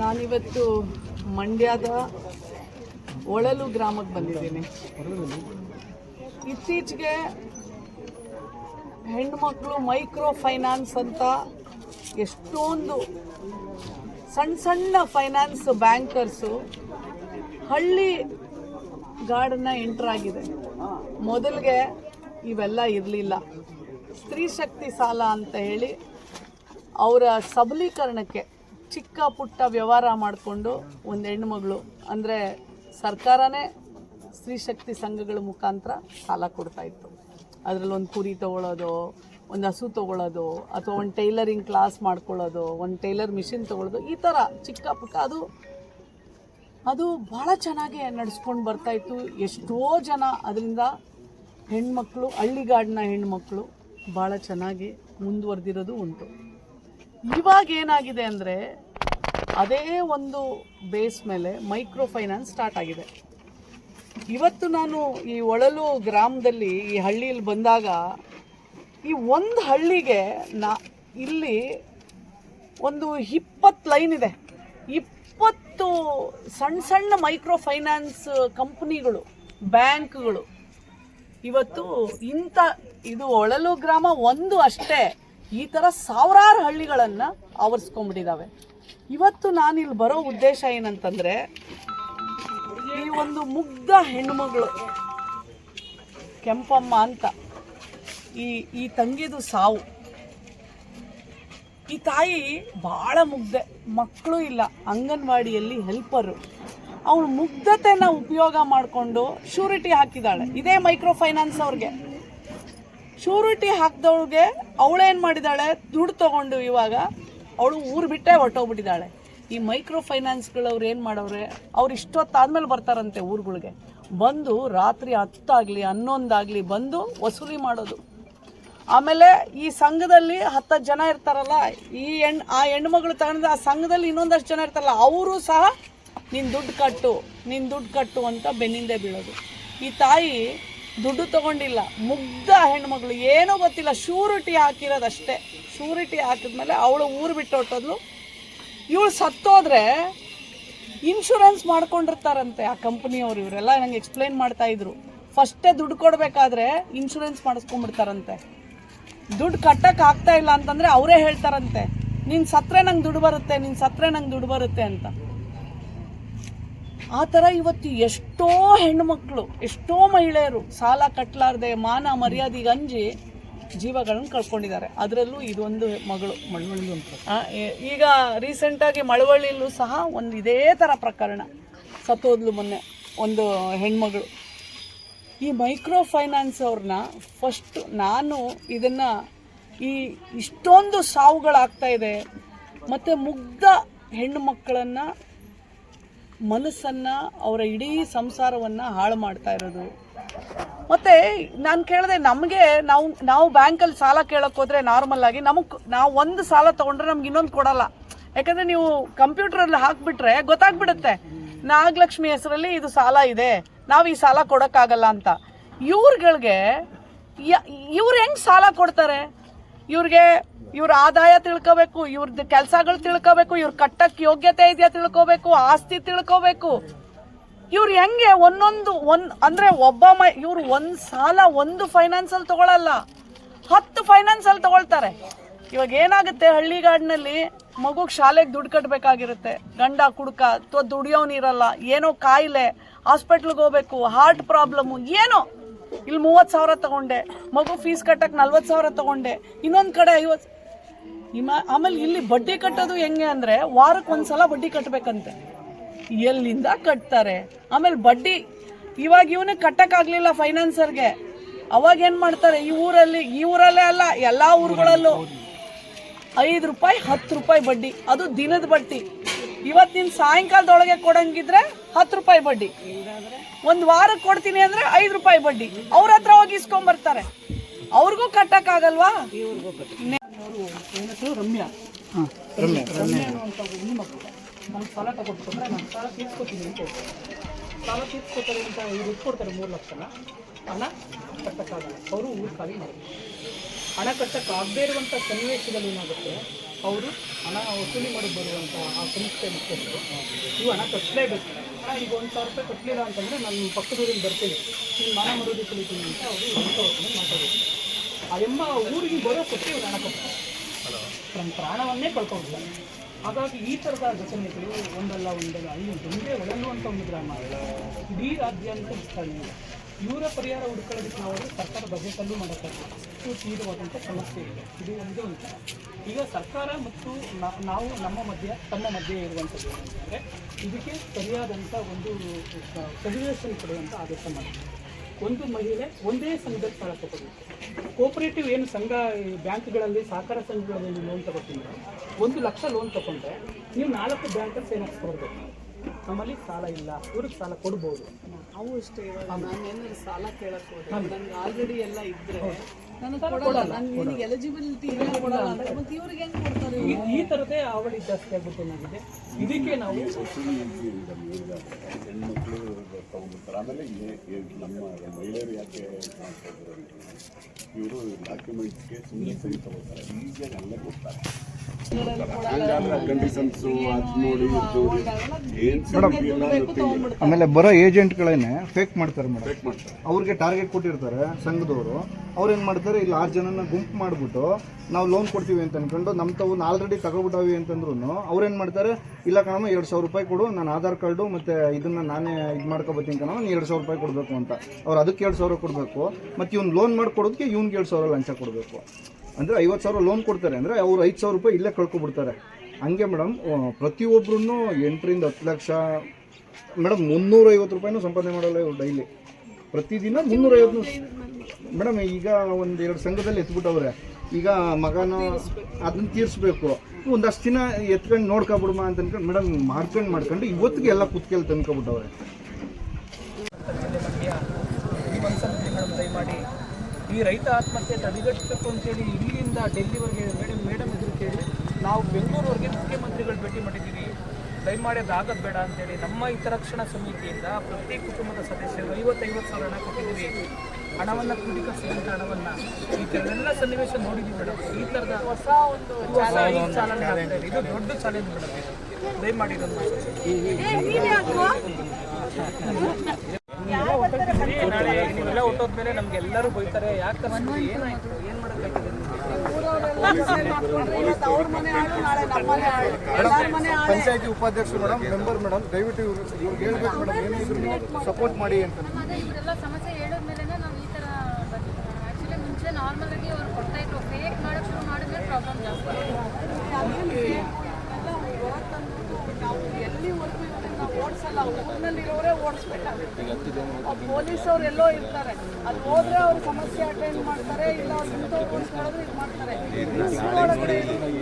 ನಾನಿವತ್ತು ಮಂಡ್ಯದ ಒಳಲು ಗ್ರಾಮಕ್ಕೆ ಬಂದಿದ್ದೀನಿ. ಇತ್ತೀಚೆಗೆ ಹೆಣ್ಮಕ್ಳು ಮೈಕ್ರೋ ಫೈನಾನ್ಸ್ ಅಂತ ಎಷ್ಟೊಂದು ಸಣ್ಣ ಸಣ್ಣ ಫೈನಾನ್ಸ್ ಬ್ಯಾಂಕರ್ಸು ಹಳ್ಳಿ ಗಾರ್ಡನ್ನ ಎಂಟರ್ ಆಗಿದೆ. ಮೊದಲಿಗೆ ಇವೆಲ್ಲ ಇರಲಿಲ್ಲ. ಸ್ತ್ರೀ ಶಕ್ತಿ ಸಾಲ ಅಂತ ಹೇಳಿ ಅವರ ಸಬಲೀಕರಣಕ್ಕೆ ಚಿಕ್ಕ ಪುಟ್ಟ ವ್ಯವಹಾರ ಮಾಡಿಕೊಂಡು ಒಂದು ಹೆಣ್ಮಗಳು, ಅಂದರೆ ಸರ್ಕಾರನೇ ಸ್ತ್ರೀ ಶಕ್ತಿ ಸಂಘಗಳ ಮುಖಾಂತರ ಸಾಲ ಕೊಡ್ತಾ ಇತ್ತು. ಅದರಲ್ಲಿ ಒಂದು ಕುರಿ ತೊಗೊಳೋದು, ಒಂದು ಹಸು ತೊಗೊಳೋದು, ಅಥವಾ ಒಂದು ಟೈಲರಿಂಗ್ ಕ್ಲಾಸ್ ಮಾಡ್ಕೊಳ್ಳೋದು, ಒಂದು ಟೈಲರ್ ಮಿಷಿನ್ ತೊಗೊಳೋದು, ಈ ಥರ ಚಿಕ್ಕ ಪುಟ್ಟ ಅದು ಅದು ಭಾಳ ಚೆನ್ನಾಗಿ ನಡೆಸ್ಕೊಂಡು ಬರ್ತಾಯಿತ್ತು ಎಷ್ಟೋ ಜನ ಅದರಿಂದ ಹೆಣ್ಮಕ್ಳು, ಹಳ್ಳಿಗಾಡಿನ ಹೆಣ್ಮಕ್ಳು ಭಾಳ ಚೆನ್ನಾಗಿ ಮುಂದುವರೆದಿರೋದು ಉಂಟು. ಇವಾಗ ಏನಾಗಿದೆ ಅಂದರೆ ಅದೇ ಒಂದು ಬೇಸ್ ಮೇಲೆ ಮೈಕ್ರೋ ಫೈನಾನ್ಸ್ ಸ್ಟಾರ್ಟ್ ಆಗಿದೆ. ಇವತ್ತು ನಾನು ಈ ಒಳಲು ಗ್ರಾಮದಲ್ಲಿ ಈ ಹಳ್ಳಿಯಲ್ಲಿ ಬಂದಾಗ ಈ ಒಂದು ಹಳ್ಳಿಗೆ ನಾ ಇಲ್ಲಿ ಒಂದು ಇಪ್ಪತ್ತು ಲೈನ್ ಇದೆ. ಇಪ್ಪತ್ತು ಸಣ್ಣ ಸಣ್ಣ ಮೈಕ್ರೋ ಫೈನಾನ್ಸ್ ಕಂಪ್ನಿಗಳು, ಬ್ಯಾಂಕ್ಗಳು. ಇವತ್ತು ಇಂಥ ಇದು ಒಳಲು ಗ್ರಾಮ ಒಂದು ಅಷ್ಟೇ. ಈ ಥರ ಸಾವಿರಾರು ಹಳ್ಳಿಗಳನ್ನು ಆವರಿಸ್ಕೊಂಡ್ಬಿಟ್ಟಿದ್ದಾವೆ ಇವತ್ತು ನಾನಿಲ್ಲಿ ಬರೋ ಉದ್ದೇಶ ಏನಂತಂದರೆ, ಈ ಒಂದು ಮುಗ್ಧ ಹೆಣ್ಣುಮಗಳು, ಕೆಂಪಮ್ಮ ಅಂತ, ಈ ಈ ತಂಗಿದು ಸಾವು. ಈ ತಾಯಿ ಭಾಳ ಮುಗ್ಧೆ, ಮಕ್ಕಳು ಇಲ್ಲ, ಅಂಗನವಾಡಿಯಲ್ಲಿ ಹೆಲ್ಪರು ಅವಳು ಮುಗ್ಧತೆನ ಉಪಯೋಗ ಮಾಡಿಕೊಂಡು ಶ್ಯೂರಿಟಿ ಹಾಕಿದ್ದಾಳೆ ಇದೇ ಮೈಕ್ರೋ ಫೈನಾನ್ಸ್ ಅವ್ರಿಗೆ. ಶೂರಿಟಿ ಹಾಕ್ದವಳಿಗೆ ಅವಳೇನು ಮಾಡಿದಾಳೆ? ದುಡ್ಡು ತಗೊಂಡು ಇವಾಗ ಅವಳು ಊರು ಬಿಟ್ಟೆ ಹೊಟ್ಟೋಗ್ಬಿಟ್ಟಿದ್ದಾಳೆ ಈ ಮೈಕ್ರೋ ಫೈನಾನ್ಸ್ಗಳವ್ರು ಏನು ಮಾಡವ್ರೆ? ಅವ್ರು ಇಷ್ಟೊತ್ತಾದ್ಮೇಲೆ ಬರ್ತಾರಂತೆ ಊರುಗಳಿಗೆ. ಬಂದು ರಾತ್ರಿ ಹತ್ತಾಗಲಿ, ಹನ್ನೊಂದಾಗಲಿ ಬಂದು ವಸೂಲಿ ಮಾಡೋದು. ಆಮೇಲೆ ಈ ಸಂಘದಲ್ಲಿ ಹತ್ತು ಜನ ಇರ್ತಾರಲ್ಲ, ಈ ಹೆಣ್ಣು ಆ ಹೆಣ್ಮಗಳು ತಗೊಂಡ್ರೆ ಆ ಸಂಘದಲ್ಲಿ ಇನ್ನೊಂದಷ್ಟು ಜನ ಇರ್ತಾರಲ್ಲ, ಅವರು ಸಹ ನಿನ್ನ ದುಡ್ಡು ಕಟ್ಟು ನಿನ್ನ ದುಡ್ಡು ಕಟ್ಟು ಅಂತ ಬೆನ್ನಿಂದೆ ಬೀಳೋದು. ಈ ತಾಯಿ ದುಡ್ಡು ತಗೊಂಡಿಲ್ಲ. ಮುಗ್ಧ ಹೆಣ್ಮಗಳು ಏನೂ ಗೊತ್ತಿಲ್ಲ. ಶೂರಿಟಿ ಹಾಕಿರೋದಷ್ಟೇ. ಶೂರಿಟಿ ಹಾಕಿದ್ಮೇಲೆ ಅವಳು ಊರು ಬಿಟ್ಟು ಹೊಟ್ಟೋದ್ಲು ಇವಳು ಸತ್ತೋದ್ರೆ ಇನ್ಶೂರೆನ್ಸ್ ಮಾಡ್ಕೊಂಡಿರ್ತಾರಂತೆ ಆ ಕಂಪ್ನಿಯವರು. ಇವರೆಲ್ಲ ನಂಗೆ ಎಕ್ಸ್ಪ್ಲೈನ್ ಮಾಡ್ತಾ ಇದ್ರು. ಫಸ್ಟೇ ದುಡ್ಡು ಕೊಡಬೇಕಾದ್ರೆ ಇನ್ಶೂರೆನ್ಸ್ ಮಾಡಿಸ್ಕೊಂಡ್ಬಿಡ್ತಾರಂತೆ. ದುಡ್ಡು ಕಟ್ಟಕ್ಕೆ ಆಗ್ತಾ ಇಲ್ಲ ಅಂತಂದರೆ ಅವರೇ ಹೇಳ್ತಾರಂತೆ. ನಿನ್ನ ಸತ್ರೆ ನಂಗೆ ದುಡ್ಡು ಬರುತ್ತೆ. ನಿನ್ನ ಸತ್ರೆ ನಂಗೆ ದುಡ್ಡು ಬರುತ್ತೆ ಅಂತ. ಆ ಥರ ಇವತ್ತು ಎಷ್ಟೋ ಹೆಣ್ಣುಮಕ್ಕಳು ಎಷ್ಟೋ ಮಹಿಳೆಯರು ಸಾಲ ಕಟ್ಟಲಾರ್ದೆ ಮಾನ ಮರ್ಯಾದೆಗೆ ಅಂಜಿ ಜೀವಗಳನ್ನು ಕಳ್ಕೊಂಡಿದ್ದಾರೆ. ಅದರಲ್ಲೂ ಇದೊಂದು ಮಗಳು ಮಳವಳ್ಳಿ ಈಗ ರೀಸೆಂಟಾಗಿ ಮಳವಳ್ಳಿಯಲ್ಲೂ ಸಹ ಒಂದು ಇದೇ ಥರ ಪ್ರಕರಣ. ಸತ್ತೋದ್ಲು ಮೊನ್ನೆ ಒಂದು ಹೆಣ್ಮಗಳು. ಈ ಮೈಕ್ರೋ ಫೈನಾನ್ಸ್ ಅವ್ರನ್ನ ಫಸ್ಟ್ ನಾನು ಇದನ್ನು ಈ ಇಷ್ಟೊಂದು ಸಾವುಗಳಾಗ್ತಾ ಇದೆ. ಮತ್ತು ಮುಗ್ಧ ಹೆಣ್ಣು ಮಕ್ಕಳನ್ನು ಮನಸ್ಸನ್ನು, ಅವರ ಇಡೀ ಸಂಸಾರವನ್ನು ಹಾಳು ಮಾಡ್ತಾ ಇರೋದು. ಮತ್ತು ನಾನು ಕೇಳಿದೆ, ನಮಗೆ ನಾವು ನಾವು ಬ್ಯಾಂಕಲ್ಲಿ ಸಾಲ ಕೇಳೋಕೆ ಹೋದರೆ ನಾರ್ಮಲ್ ಆಗಿ ನಮಗೆ, ನಾವು ಒಂದು ಸಾಲ ತೊಗೊಂಡ್ರೆ ನಮ್ಗೆ ಇನ್ನೊಂದು ಕೊಡಲ್ಲ. ಯಾಕಂದರೆ ನೀವು ಕಂಪ್ಯೂಟ್ರಲ್ಲಿ ಹಾಕಿಬಿಟ್ರೆ ಗೊತ್ತಾಗ್ಬಿಡುತ್ತೆ. ನಾಗಲಕ್ಷ್ಮಿ ಹೆಸರಲ್ಲಿ ಇದು ಸಾಲ ಇದೆ. ನಾವು ಈ ಸಾಲ ಕೊಡೋಕ್ಕಾಗಲ್ಲ ಅಂತ. ಇವ್ರುಗಳಿಗೆ ಇವ್ರು ಹೆಂಗೆ ಸಾಲ ಕೊಡ್ತಾರೆ? ಇವ್ರಿಗೆ ಇವ್ರ ಆದಾಯ ತಿಳ್ಕೋಬೇಕು ಇವ್ರದ್ದು ಕೆಲಸಗಳು ತಿಳ್ಕೋಬೇಕು, ಇವ್ರ ಕಟ್ಟಕ್ಕೆ ಯೋಗ್ಯತೆ ಇದೆಯಾ ತಿಳ್ಕೋಬೇಕು, ಆಸ್ತಿ ತಿಳ್ಕೋಬೇಕು. ಇವ್ರು ಹೆಂಗೆ ಒಂದೊಂದು ಒಂದ್, ಅಂದ್ರೆ ಒಬ್ಬ ಮೈ, ಇವ್ರು ಒಂದು ಸಾಲ ಒಂದು ಫೈನಾನ್ಸಲ್ಲಿ ತಗೊಳಲ್ಲ. ಹತ್ತು ಫೈನಾನ್ಸಲ್ಲಿ ತಗೊಳ್ತಾರೆ. ಇವಾಗ ಏನಾಗುತ್ತೆ ಹಳ್ಳಿಗಾಡಿನಲ್ಲಿ, ಮಗುಗೆ ಶಾಲೆಗೆ ದುಡ್ಡು ಕಟ್ಟಬೇಕಾಗಿರುತ್ತೆ ಗಂಡ, ಕುಡ್ಕ ಅಥವಾ ದುಡಿಯೋನಿರಲ್ಲ ಏನೋ ಕಾಯಿಲೆ, ಹಾಸ್ಪಿಟ್ಲಿಗೆ ಹೋಗ್ಬೇಕು ಹಾರ್ಟ್ ಪ್ರಾಬ್ಲಮ್ಮು ಏನೋ. ಇಲ್ಲಿ ಮೂವತ್ತು ಸಾವಿರ ತಗೊಂಡೆ, ಮಗು ಫೀಸ್ ಕಟ್ಟಕ್ಕೆ ನಲ್ವತ್ತು ಸಾವಿರ ತಗೊಂಡೆ, ಇನ್ನೊಂದು ಕಡೆ ಐವತ್ತು ಆಮೇಲೆ ಇಲ್ಲಿ ಬಡ್ಡಿ ಕಟ್ಟೋದು ಹೆಂಗೆ ಅಂದರೆ ವಾರಕ್ಕೆ ಒಂದು ಸಲ ಬಡ್ಡಿ ಕಟ್ಟಬೇಕಂತೆ ಎಲ್ಲಿಂದ ಕಟ್ತಾರೆ? ಆಮೇಲೆ ಬಡ್ಡಿ, ಇವಾಗ ಇವನಿಗೆ ಕಟ್ಟಕ್ಕಾಗಲಿಲ್ಲ ಫೈನಾನ್ಸರ್ಗೆ. ಅವಾಗ ಏನು ಮಾಡ್ತಾರೆ? ಈ ಊರಲ್ಲಿ, ಈ ಊರಲ್ಲೇ ಅಲ್ಲ, ಎಲ್ಲ ಊರುಗಳಲ್ಲೂ. ಐದು ರೂಪಾಯಿ, ಹತ್ತು ರೂಪಾಯಿ ಬಡ್ಡಿ. ಅದು ದಿನದ ಬಡ್ಡಿ. ಇವತ್ತಿನ ಸಾಯಂಕಾಲದೊಳಗೆ ಕೊಡಂಗಿದ್ರೆ ಹತ್ತು ರೂಪಾಯಿ ಬಡ್ಡಿ. ಒಂದು ವಾರಕ್ಕೆ ಕೊಡ್ತೀನಿ ಅಂದರೆ ಐದು ರೂಪಾಯಿ ಬಡ್ಡಿ. ಅವ್ರ ಹತ್ರ ಹೋಗಿ ಇಸ್ಕೊಂಬರ್ತಾರೆ. ಅವ್ರಿಗೂ ಕಟ್ಟಕ್ಕಾಗಲ್ವಾ? ರಮ್ಯಾ. ರಮ್ಯಾ ಅನ್ನುವಂಥ ಹೆಣ್ಣು ಮಗು ನಮ್ಗೆ ಸಾಲ ತಗೊಟ್ಕೊಂಡ್ರೆ ನಾನು ಸಾಲ ತೀರ್ಸ್ಕೊತೀನಿ ಅಂತ ಹೇಳ್ತಾರೆ ಸಾಲ ತೀರ್ಸ್ಕೊತಾರೆ ಅಂತ ಇವ್ರು ಮೂರು ಲಕ್ಷನ ಹಣ ಕಟ್ಟಕ್ಕಾಗಲ್ಲ. ಅವರು ಊರು ಖಾಲಿ ಮಾಡ್ತಾರೆ ಹಣ ಕಟ್ಟಕ್ಕಾಗದೇ ಇರುವಂಥ ಸನ್ನಿವೇಶದಲ್ಲಿ ಏನಾಗುತ್ತೆ? ಅವರು ಹಣ ವಸೂಲಿ ಮಾಡಿ ಬರುವಂಥ ಆ ಸಂಸ್ಥೆ ಮುಖ್ಯಸ್ಥರು ನೀವು ಹಣ ಕಟ್ಟಲೇಬೇಕು. ಹಣ ಈಗ ಒಂದು ಸಾವಿರ ರೂಪಾಯಿ ಕಟ್ಟಲಿಲ್ಲ ಅಂತಂದರೆ ನಾನು ಪಕ್ಕದೂರಿಂದ ಬರ್ತೀನಿ. ನೀನು ಮನೆ ಮರುದಿ ಕಲಿತೀನಿ ಅಂತ ಅವರು ಮಾತಾಡಬೇಕು ಆ ಎಮ್ಮ ಊರಿಗೆ ಬರೋ ಕೊಟ್ಟಿ ಇವ್ರು ಹಣ ತನ್ನ ಪ್ರಾಣವನ್ನೇ ಕಳ್ಕೊಂಡಿದ್ದಾರೆ ಹಾಗಾಗಿ ಈ ಥರದ ಘಟನೆಗಳು ಒಂದಲ್ಲ ಒಂದಲ್ಲ ಅಲ್ಲಿ ಒಂದೇ ಒಳಲು ಅಂತ ಒಂದು ಗ್ರಾಮ. ಇಡೀ ರಾಜ್ಯಾಂತ ಸ್ಥಳೀಯ. ಇವರ ಪರಿಹಾರ ಹುಡುಕೊಳ್ಳೋದಕ್ಕೆ ನಾವು ಸರ್ಕಾರ ಬಜೆಟಲ್ಲೂ ಮಾಡೋಕ್ಕಾಗಲ್ಲ ಅಷ್ಟು ತೀವ್ರವಾದಂಥ ಸಮಸ್ಯೆ ಇದೆ. ಇದು ಒಂದು ಒಂದು ಈಗ ಸರ್ಕಾರ ಮತ್ತು ನಾವು ನಮ್ಮ ಮಧ್ಯ ತಮ್ಮ ಮಧ್ಯೆ ಇರುವಂಥದ್ದು ಏನಂತಂದರೆ ಇದಕ್ಕೆ ಸರಿಯಾದಂಥ ಒಂದು ಸಜೆಷನ್ ಕೊಡುವಂಥ ಆದೇಶ ಮಾಡಿದೆ ಒಂದು ಮಹಿಳೆ ಒಂದೇ ಸಂಘದಲ್ಲಿ ಸಾಲ ತಗೋಬೇಕು ಕೋಪರೇಟಿವ್ ಏನು ಸಂಘ ಈ ಬ್ಯಾಂಕ್ಗಳಲ್ಲಿ ಸಹಕಾರ ಸಂಘಗಳಲ್ಲಿ ಲೋನ್ ತಗೋತೀನಿ ಒಂದು ಲಕ್ಷ ಲೋನ್ ತಗೊಂಡ್ರೆ ನೀವು ನಾಲ್ಕು ಬ್ಯಾಂಕಲ್ಲಿ ಸೇರಿಸ್ಕೊಡ್ಬೇಕು ನಮ್ಮಲ್ಲಿ ಸಾಲ ಇಲ್ಲ. ಇವ್ರಿಗೆ ಸಾಲ ಕೊಡ್ಬೋದು. ನಾವು ಇಷ್ಟೇ ನಾನು ಏನಾದ್ರು ಸಾಲ ಕೇಳಕ್ಕೆ ಹೋದ್ರೆ ನನ್ಗೆ ಆಲ್ರೆಡಿ ಎಲ್ಲ ಇದ್ರೆ ನನಗೆ ಕೊಡಲ್ಲ. ನಾನು ನಿನಗೆ ಎಲಿಜಿಬಿಲಿಟಿ ಇಲ್ಲ ಕೊಡಲ್ಲ ಅಂದ್ರೆ ಮತ್ತೆ ಇವ್ರಿಗೆ ಹೆಂಗ್ ಕೊಡ್ತಾರೆ ಈ ತರದೇ ಥರದೇ ಅವಳಿ ಜಾಸ್ತಿ ಆಗುತ್ತೆ ಏನಾಗಿದೆ? ಇದಕ್ಕೆ ನಾವು ಆಮೇಲೆ ನಮ್ಮ ಮಹಿಳೆಯರು ಯಾಕೆ ಇವರು ಡಾಕ್ಯುಮೆಂಟ್ಸ್ಗೆ ಸುಮ್ಮನೆ ಸರಿ ತಗೋತಾರೆ ಈಸಿಯಾಗಿ ಅಲ್ಲೇ ಕೊಡ್ತಾರೆ ಆಮೇಲೆ ಬರೋ ಏಜೆಂಟ್ಗಳೇನೆ ಫೇಕ್ ಮಾಡ್ತಾರೆ ಮೇಡಮ್. ಅವ್ರಿಗೆ ಟಾರ್ಗೆಟ್ ಕೊಟ್ಟಿರ್ತಾರೆ ಸಂಘದವರು. ಅವ್ರು ಏನು ಮಾಡ್ತಾರೆ ಇಲ್ಲಿ ಆರು ಜನನ ಗುಂಪು ಮಾಡಿಬಿಟ್ಟು ನಾವು ಲೋನ್ ಕೊಡ್ತೀವಿ ಅಂತ ಅನ್ಕೊಂಡು ನಮ್ಮ ತವನ್ನ ಆಲ್ರೆಡಿ ತಗೊಬಿಟ್ಟವಿ ಅಂತಂದ್ರು ಅವ್ರು ಏನು ಮಾಡ್ತಾರೆ ಇಲ್ಲ ಕಣಮ್ಮ ಎರಡು ಸಾವಿರ ರೂಪಾಯಿ ಕೊಡು ನಾನು ಆಧಾರ್ ಕಾರ್ಡು ಮತ್ತು ಇದನ್ನ ನಾನೇ ಇದು ಮಾಡ್ಕೊಬತ್ತೀನಿ ಕಣಮ್ಮ ನೀನು ಎರಡು ಸಾವಿರ ರೂಪಾಯಿ ಕೊಡಬೇಕು ಅಂತ. ಅವ್ರು ಅದಕ್ಕೆ ಎರಡು ಸಾವಿರ ಕೊಡಬೇಕು. ಮತ್ತು ಇವ್ನು ಲೋನ್ ಮಾಡಿಕೊಡೋದಕ್ಕೆ ಇವ್ನಿಗೆ ಎರಡು ಸಾವಿರ ಲಂಚ ಕೊಡಬೇಕು. ಅಂದರೆ ಐವತ್ತು ಸಾವಿರ ಲೋನ್ ಕೊಡ್ತಾರೆ. ಅಂದರೆ ಅವ್ರು ಐದು ಸಾವಿರ ರೂಪಾಯಿ ಇಲ್ಲೇ ಕಳ್ಕೊಬಿಡ್ತಾರೆ. ಹಂಗೆ ಮೇಡಮ್ ಪ್ರತಿಯೊಬ್ಬರೂ ಎಂಟರಿಂದ ಹತ್ತು ಲಕ್ಷ ಮೇಡಮ್ ಮುನ್ನೂರೈವತ್ತು ರೂಪಾಯಿನೂ ಸಂಪಾದನೆ ಮಾಡಲ್ಲ ಇವ್ರು ಡೈಲಿ ಪ್ರತಿದಿನ ಮುನ್ನೂರೈವತ್ತು ಮೇಡಮ್ ಈಗ ಒಂದು ಎರಡು ಸಂಘದಲ್ಲಿ ಎತ್ಬಿಟ್ಟವ್ರೆ. ಈಗ ಮಗನ ಅದನ್ನ ತೀರಿಸ್ಬೇಕು. ಒಂದಷ್ಟು ದಿನ ಎತ್ಕೊಂಡು ನೋಡ್ಕೊಬಿಡಮ್ಮ ಅಂತ ಅನ್ಕೊಂಡು ಮೇಡಮ್ ಮಾಡ್ಕೊಂಡು ಮಾಡ್ಕೊಂಡು ಇವತ್ತಿಗೆ ಎಲ್ಲ ಕುತ್ಕೆಲ್ಲಿ ತಂದ್ಕೊಬಿಟ್ಟವ್ರೆ ಮಂಡ್ಯ ಈ ಮನಸ್ಸನ್ನು ಮೇಡಮ್ ದಯಮಾಡಿ ಈ ರೈತ ಆತ್ಮಹತ್ಯೆ ತಡೆಗಟ್ಟಬೇಕು ಅಂತೇಳಿ ಇಲ್ಲಿಂದ ಡೆಲ್ಲಿವರೆಗೆ ಮೇಡಮ್ ಮೇಡಮ್ ಇದ್ರು ಕೇಳಿ ನಾವು ಬೆಂಗಳೂರವರೆಗೆ ಮುಖ್ಯಮಂತ್ರಿಗಳು ಭೇಟಿ ಮಾಡಿದ್ದೀವಿ. ದಯಮಾಡಿ ಆಗೋದು ಬೇಡ ಅಂತೇಳಿ ನಮ್ಮ ಹಿತರಕ್ಷಣಾ ಸಮಿತಿಯಿಂದ ಪ್ರತಿ ಕುಟುಂಬದ ಸದಸ್ಯರು ಐವತ್ತೈವತ್ತು ಸಾವಿರ ಹಣ ಕೊಟ್ಟಿದ್ದೀವಿ. ಹಣವನ್ನು ಕ್ರೋಢೀಕರಿಸಿದಂಥ ಹಣವನ್ನು ಈ ಥರದೆಲ್ಲ ಸನ್ನಿವೇಶ ನೋಡಿದ್ದೀವಿ ಮೇಡಮ್ ಈ ಥರದ ಹೊಸ ಒಂದು ಆಗ್ತಾ ಇದೆ. ಇದು ದೊಡ್ಡ ಚಾಲೆಂಜ್ ಮೇಡಮ್ ದಯಮಾಡಿ ಇದನ್ನು ಹೊಟ್ಟೋದ್ಮೇಲೆ ನಮ್ಗೆ ಎಲ್ಲರೂ ಬೈತಾರೆ ಯಾಕೆ? ಏನಾಯ್ತು ಏನ್ ಪಂಚಾಯತಿ ಉಪಾಧ್ಯಕ್ಷರು ಮೇಡಮ್ ಮೆಂಬರ್ ಮೇಡಮ್ ದಯವಿಟ್ಟು ಇವ್ರು ಇವ್ರಿಗೆ ಹೇಳ್ಬೇಕು ಮೇಡಮ್ ಏನಿದ್ರು ಸಪೋರ್ಟ್ ಮಾಡಿ ಅಂತ. ಅದೇ ಇವರೆಲ್ಲ ಸಮಸ್ಯೆ ಹೇಳಿದ್ಮೇಲೆ ನಾವು ಈ ಥರ ಆ್ಯಕ್ಚುಲಿ ಮುಂಚೆ ನಾರ್ಮಲ್ ಆಗಿ ಅವ್ರು ಕೊಡ್ತಾ ಇದ್ರು. ಫೇಕ್ ಮಾಡೋಕೆ ಶುರು ಮಾಡಿದ್ರೆ ಪ್ರಾಬ್ಲಮ್ ಜಾಸ್ತಿ ನಾವು ಎಲ್ಲಿವರೆಗೂ ಇರ್ತೀವಿ ನಾವು ಓಡಿಸಲ್ಲ ಊರಿನಲ್ಲಿರೋರೇ ಓಡಿಸ್ಬೇಕಾಗುತ್ತೆ. ಪೊಲೀಸವ್ರು ಎಲ್ಲೋ ಇರ್ತಾರೆ. ಅಲ್ಲಿ ಹೋದ್ರೆ ಅವ್ರ ಸಮಸ್ಯೆ ಅಟೆಂಡ್ ಮಾಡ್ತಾರೆ, ಇಲ್ಲ ಅವ್ರು ಇಂಥವ್ರು ಇದು ಮಾಡ್ತಾರೆ. ಒಳಗಡೆ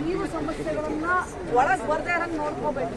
ನೀವು ಸಮಸ್ಯೆಗಳನ್ನ ಒಳಗೆ ಬರ್ದೇ ಇರಂಗೆ ನೋಡ್ಕೋಬೇಕು.